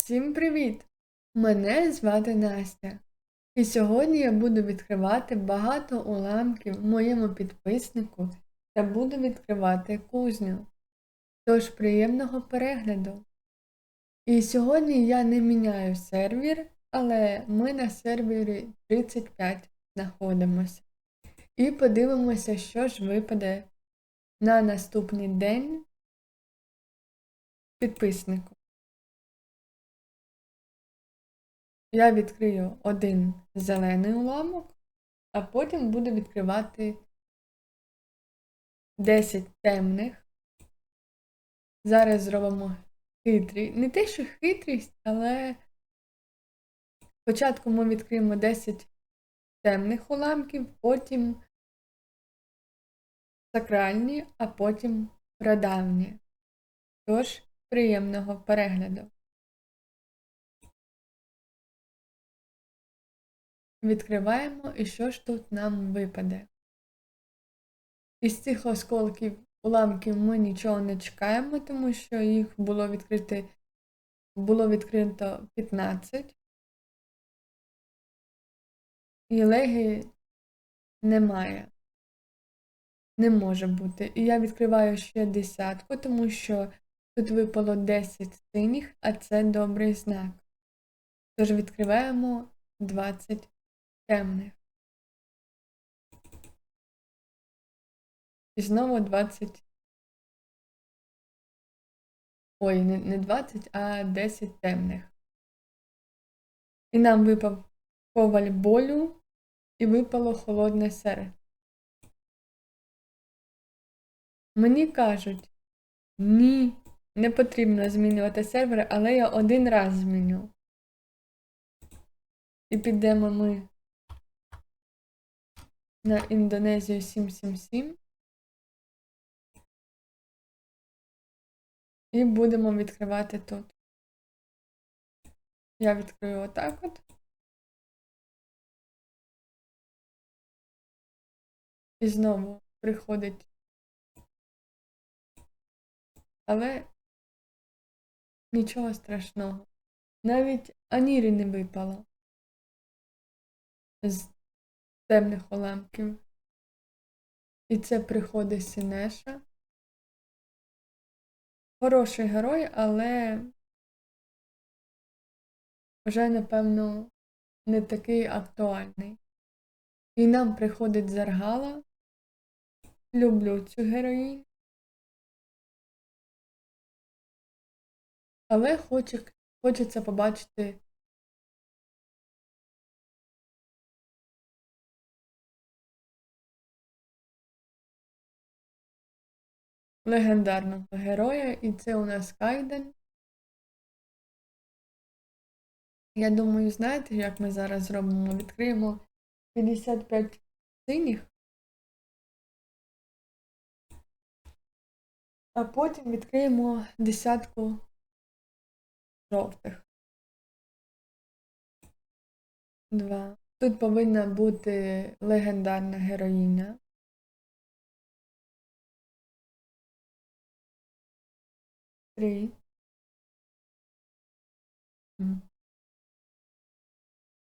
Всім привіт! Мене звати Настя. І сьогодні я буду відкривати багато уламків моєму підписнику та буду відкривати кузню. Тож приємного перегляду! І сьогодні я не міняю сервер, але ми на сервері 35 знаходимося. І подивимося, що ж випаде на наступний день підписнику. Я відкрию один зелений уламок, а потім буду відкривати 10 темних. Зараз зробимо хитрий. Не те, що хитрість, але спочатку ми відкриємо 10 темних уламків, потім сакральні, а потім прадавні. Тож, приємного перегляду! Відкриваємо і що ж тут нам випаде. Із цих осколків уламків ми нічого не чекаємо, тому що їх було відкрити, було відкрито 15. І леги немає. Не може бути. І я відкриваю ще десятку, тому що тут випало 10 синіх, а це добрий знак. Тож відкриваємо 20 темних. І знову 20. Ой, не, не 20, а 10 темних. І нам випав коваль болю і випало холодне серце. Мені кажуть, ні, не потрібно змінювати сервери, але я один раз зміню. І підемо ми на Індонезію 777. І будемо відкривати тут. Я відкрию отак от. І знову приходить. Але нічого страшного. Навіть Анірі не випало з темних уламків. І це приходить Синеша. Хороший герой, але вже, напевно, не такий актуальний. І нам приходить Заргала. Люблю цю героїню. Але хоче, хочеться побачити легендарного героя, і це у нас Кайден. Я думаю, знаєте, як ми зараз зробимо? Відкриємо 55 синіх, а потім відкриємо десятку жовтих. Два. Тут повинна бути легендарна героїня. Три.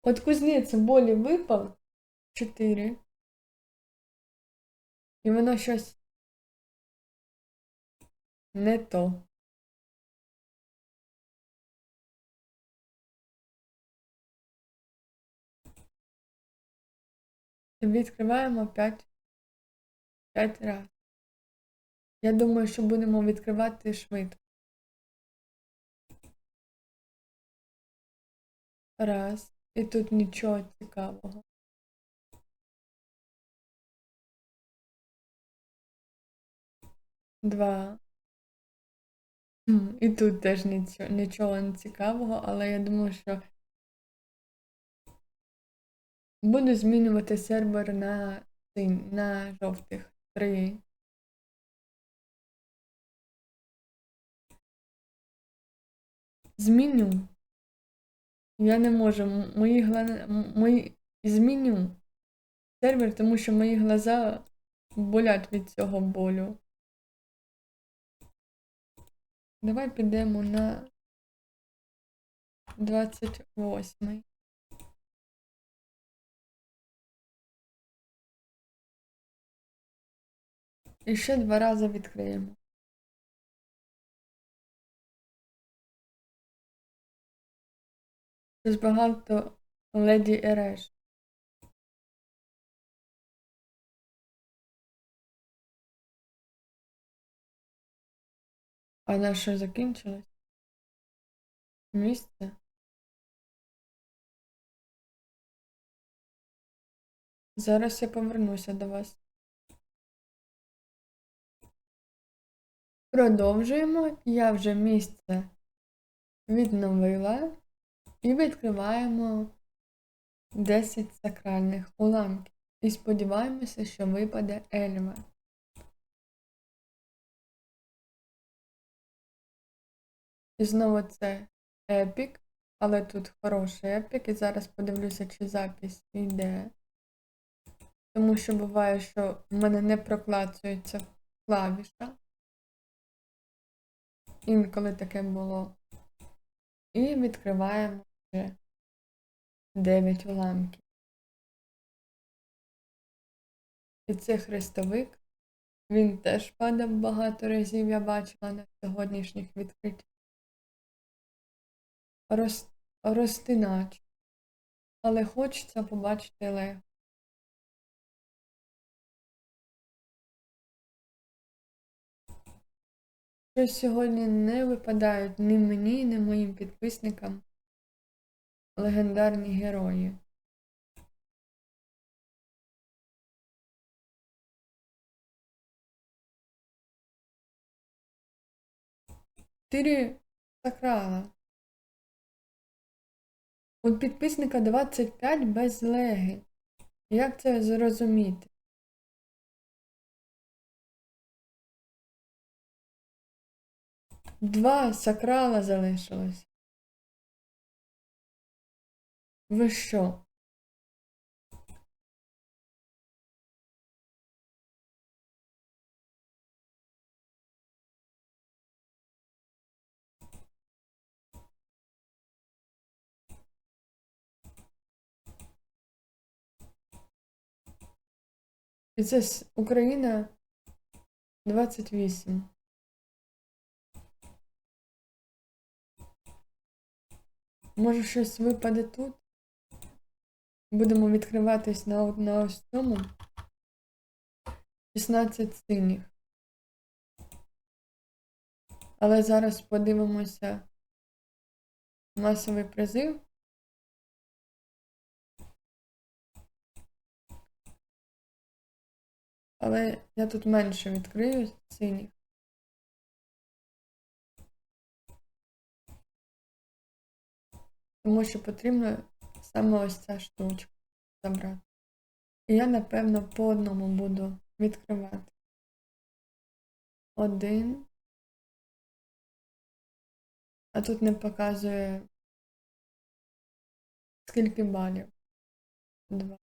От кузнець болі випав. Чотири. І воно щось не то. Відкриваємо 5 5 разів. Я думаю, що будемо відкривати швидко. Раз. І тут нічого цікавого. Два. І тут теж нічого, не цікавого, але я думаю, що буду змінювати сервер на на жовтих. Три. Зміню. Я не можу. Мої гла... мої... зміню сервер, тому що мої глаза болять від цього болю. Давай підемо на 28. І ще два рази відкриємо. Щось багато леді Ереш. А на що закінчилось? Місце? Зараз я повернуся до вас. Продовжуємо. Я вже місце відновила і відкриваємо 10 сакральних уламків. І сподіваємося, що випаде Ельма. І знову це епік, але тут хороший епік, і зараз подивлюся, чи запись йде. Тому що буває, що в мене не проклацується клавіша. Інколи таке було. І відкриваємо вже 9 уламків. І це хрестовик. Він теж падав багато разів, я бачила на сьогоднішніх відкриттях. Роз... Розтинач. Але хочеться побачити лего. Щось сьогодні не випадають ні мені, ні моїм підписникам легендарні герої. Чотири сакрала. У підписника 25 без леги. Як це зрозуміти? Два сакрала залишилось. Ви що? І це Україна 28. Може щось випаде тут? Будемо відкриватись на, на ось цьому. 16 синіх. Але зараз подивимося масовий призив. Але я тут менше відкрию синіх. Тому що потрібно саме ось ця штучка забрати. І я, напевно, по одному буду відкривати. Один. А тут не показує скільки балів. Два.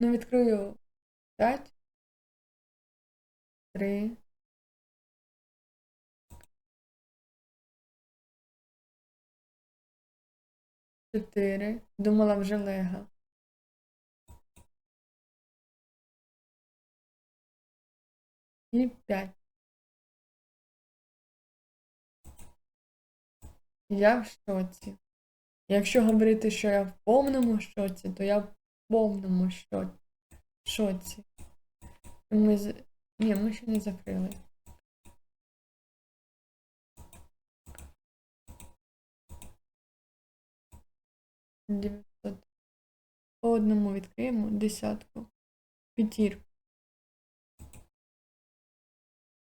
Ну, відкрию 5. 3. Чотири. Думала вже лега. І п'ять. Я в шоці. Якщо говорити, що я в повному шоці, то я в повному шо- шоці. Ми. Ні, ми ще не закрили. Дев'ятсот. По одному відкриємо десятку. П'ятірку.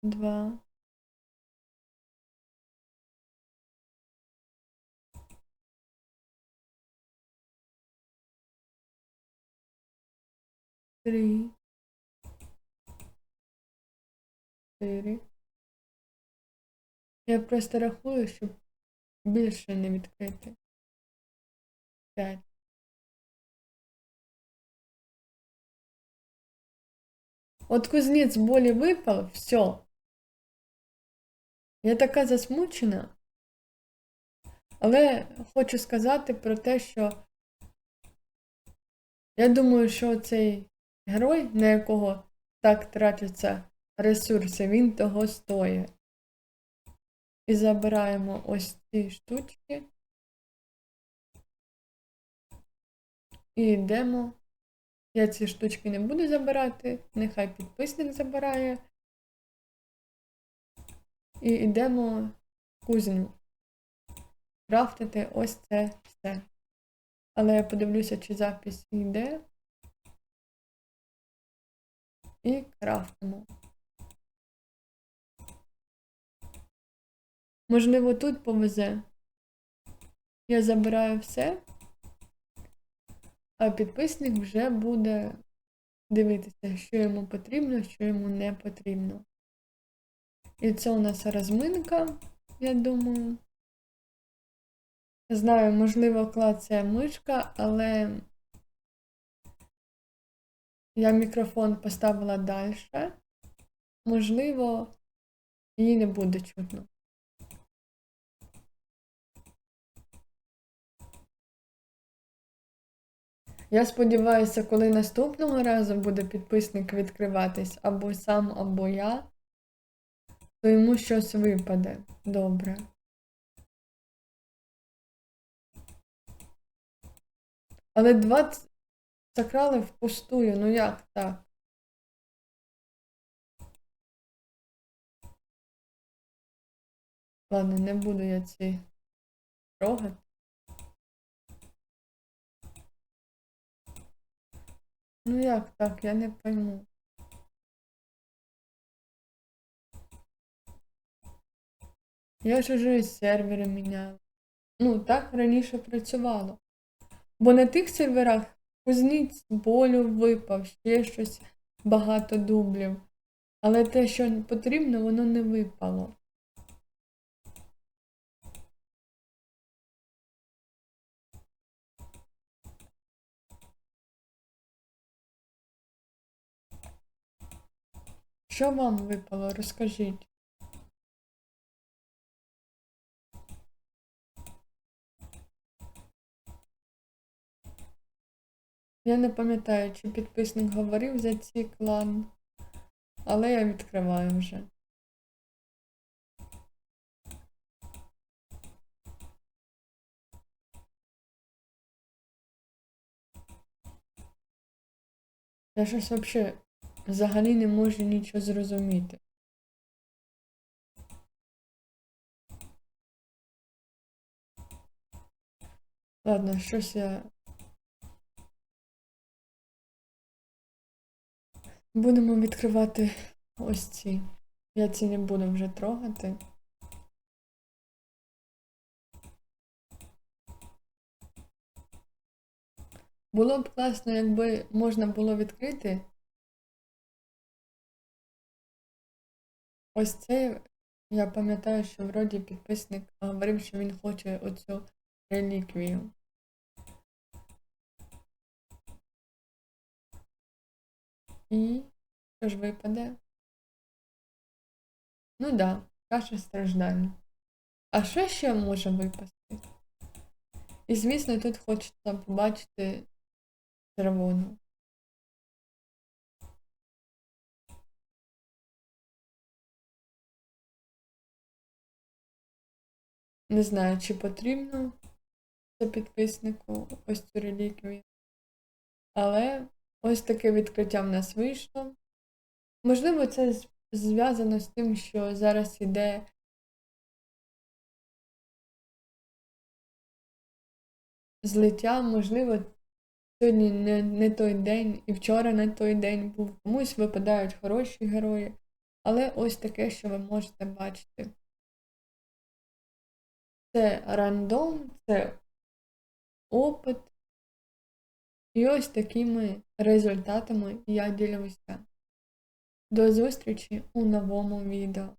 Два. Три. Чотири. Я просто рахую, щоб більше не відкрити. П'ять. От кузнец более выпал, все. Я така засмучена. Але хочу сказати про те, що я думаю, що цей герой, на якого так тратяться ресурси, він того стоїть. І забираємо ось ці штучки. І йдемо. Я ці штучки не буду забирати, нехай підписник забирає. І йдемо в кузню. Крафтити ось це все. Але я подивлюся, чи запис йде. І крафтимо. Можливо, тут повезе. Я забираю все, а підписник вже буде дивитися, що йому потрібно, що йому не потрібно. І це у нас розминка, я думаю. Знаю, можливо, клацає мишка, але я мікрофон поставила далі. Можливо, її не буде чутно. Я сподіваюся, коли наступного разу буде підписник відкриватись або сам, або я, то йому щось випаде добре. Але 20 закрали впустую, ну як так? Ладно, не буду я ці трогати. Ну як так, я не пойму. Я ж уже сервери міняла. Ну, так раніше працювало. Бо на тих серверах кузниць болю випав, ще щось багато дублів. Але те, що потрібно, воно не випало. Що вам випало? Розкажіть. Я не пам'ятаю, чи підписник говорив за цей клан, але я відкриваю вже. Я щось взагалі взагалі не можу нічого зрозуміти. Ладно, щось я. Будемо відкривати ось ці. Я ці не буду вже трогати. Було б класно, якби можна було відкрити. Ось це, я пам'ятаю, що вроді підписник говорив, що він хоче оцю реліквію. І що ж випаде? Ну да, каша страждання. А що ще може випасти? І, звісно, тут хочеться побачити червону. Не знаю, чи потрібно це підписнику ось цю реліквію. Але ось таке відкриття в нас вийшло. Можливо, це зв'язано з тим, що зараз іде злиття, можливо, сьогодні не, не той день, і вчора не той день був. Комусь випадають хороші герої. Але ось таке, що ви можете бачити. Це рандом, це опит. І ось такими результатами я ділюся. До зустрічі у новому відео.